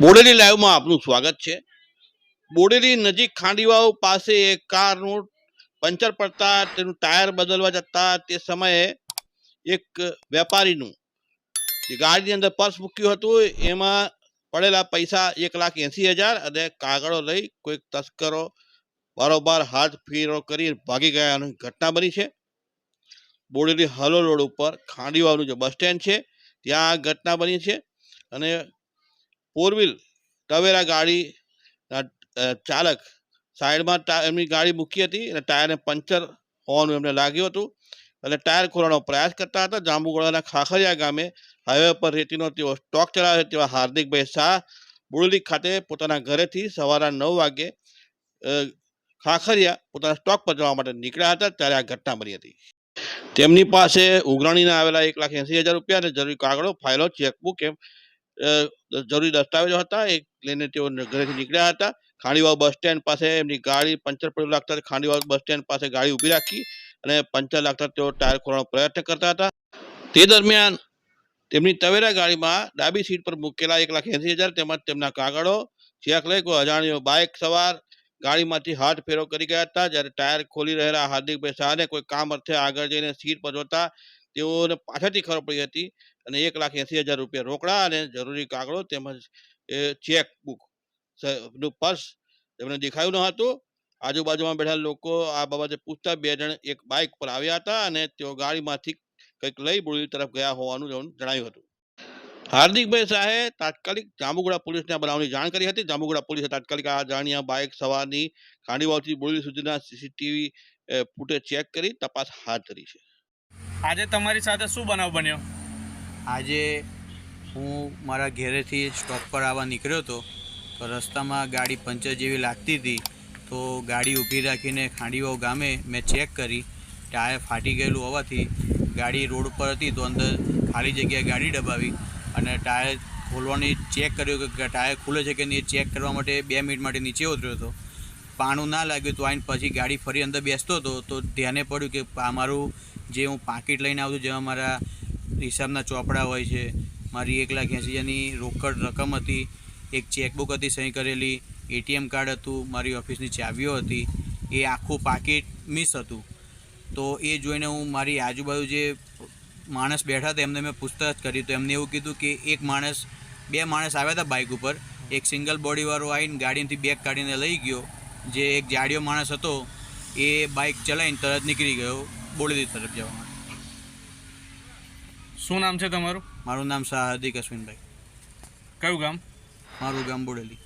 બોડેલી લાઈવમાં આપનું સ્વાગત છે. બોડેલી નજીક ખાંડીવાવ પાસે એક કારનું પંચર પડતા તેનું ટાયર બદલવા જતા તે સમયે એક વેપારીનું જે ગાડીની અંદર પર્સ મૂક્યું હતું, એમાં પડેલા પૈસા એક લાખ એંસી હજાર અને કાગળો લઈ કોઈક તસ્કરો બરોબર હાથ ફેરો કરી ભાગી ગયાની ઘટના બની છે. બોડેલી હલો રોડ ઉપર ખાંડીવાવનું જે બસ સ્ટેન્ડ છે, ત્યાં ઘટના બની છે અને ફોર વ્હીલ ટવેરા ગાડી ચાલક સાઈડમાં એમની ગાડી મૂકી હતી અને ટાયરને પંચર હોવાનું એમને લાગ્યું હતું. એટલે ટાયર ખોલવાનો પ્રયાસ કરતા હતા. જાંબુગોળાના ખાખરિયા ગામે હાઈવે પર રેતીનો તેઓ સ્ટોક ચલાવે તેવા હાર્દિકભાઈ શાહ બુડલી ખાતે પોતાના ઘરેથી સવારના નવ વાગે ખાખરિયા પોતાના સ્ટોક પર જવા માટે નીકળ્યા હતા. ત્યારે આ ઘટના બની હતી. તેમની પાસે ઉઘરાણીના આવેલા એક લાખ એંસી હજાર રૂપિયા અને જરૂરી કાગળો ફાઇલો ચેકબુક એમ જરૂરી દસ્તાવેજો હતા. એ લઈને તેઓ ઘરેથી નીકળ્યા હતા. ખાંડીવાવ બસ સ્ટેન્ડ પાસે એમની ગાડી પંચર પડેલું લાગતા ખાંડીવાવ બસ સ્ટેન્ડ પાસે ગાડી ઊભી રાખી અને પંચર લાગતા તેઓ ટાયર ખોલવાનો પ્રયત્ન કરતા હતા. તે દરમિયાન તેમની તવેરા ગાડીમાં ડાબી સીટ પર મૂકેલા એક લાખ એંસી હજાર તેમજ તેમના કાગળો, ચેક લઈ કોઈ અજાણ્યો બાઇક સવાર ગાડીમાંથી હાથ ફેરો કરી ગયા હતા. જ્યારે ટાયર ખોલી રહેલા હાર્દિકભાઈ શાહને કોઈ કામ અર્થે આગળ જઈને સીટ પર જોતા તેઓને પાછળથી ખબર પડી હતી અને એક લાખ એંસી હજાર રૂપિયા રોકડા અને જરૂરી કાગળો તેમજ એ ચેક બુકનું પર્સ તેમને દેખાયું ન હતું. આજુબાજુમાં બેઠા લોકો આ બાબતે પૂછતા બે જણ એક બાઇક પર આવ્યા હતા અને તેઓ ગાડીમાંથી કંઈક લઈ બોડી તરફ ગયા હોવાનું જણ- જણાવ્યું હતું. હાર્દિકભાઈ શાહે તાત્કાલિક જાંબુગોડા પોલીસને બનાવની જાણ કરી હતી. જાંબુગોડા પોલીસે તાત્કાલિક આ જાણ્યા બાઇક સવારની ખાંડીવાવથી બોડી સુધીના સીસીટીવી ફૂટેજ ચેક કરી તપાસ હાથ ધરી છે. આજે તમારી સાથે શું બનાવ બન્યો? આજે હું મારા ઘેરેથી સ્ટોક પર આવવા નીકળ્યો હતો, તો રસ્તામાં ગાડી પંચર જેવી લાગતી હતી, તો ગાડી ઊભી રાખીને ખાંડીવાવ ગામે મેં ચેક કરી, ટાયર ફાટી ગયેલું હોવાથી ગાડી રોડ પર હતી, તો અંદર ખાલી જગ્યાએ ગાડી દબાવી અને ટાયર ખોલવાની ચેક કર્યું કે ટાયર ખુલે છે કે નહીં ચેક કરવા માટે બે મિનિટ માટે નીચે ઉતર્યો હતો. પાણું ના લાગ્યું તો આવીને પછી ગાડી ફરી અંદર બેસતો હતો, તો ધ્યાને પડ્યું કે અમારું મારું જે હું પાકીટ લઈને આવતું જેમાં મારા હિસાબના ચોપડા હોય છે, મારી એક લાખ એંસી હજારની રોકડ રકમ હતી, એક ચેકબુક હતી સહી કરેલી, એટીએમ કાર્ડ હતું, મારી ઓફિસની ચાવીઓ હતી, એ આખું પાકીટ મિસ હતું. તો એ જોઈને હું મારી આજુબાજુ જે માણસ બેઠા હતા, એમને મેં પૂછતાછ કરી, તો એમને એવું કીધું કે એક માણસ, બે માણસ આવ્યા હતા બાઇક ઉપર, એક સિંગલ બોડીવાળો આવીને ગાડીથી બેગ કાઢીને લઈ ગયો જે એક જાડિયો માણસ હતો એ બાઇક ચલાવીને તરત નીકળી ગયો બોડેલી તરફ જવા માટે શું નામ છે તમારું? મારું નામ શાહ હાર્દિક અશ્વિનભાઈ. કયું ગામ? મારું ગામ બોડેલી.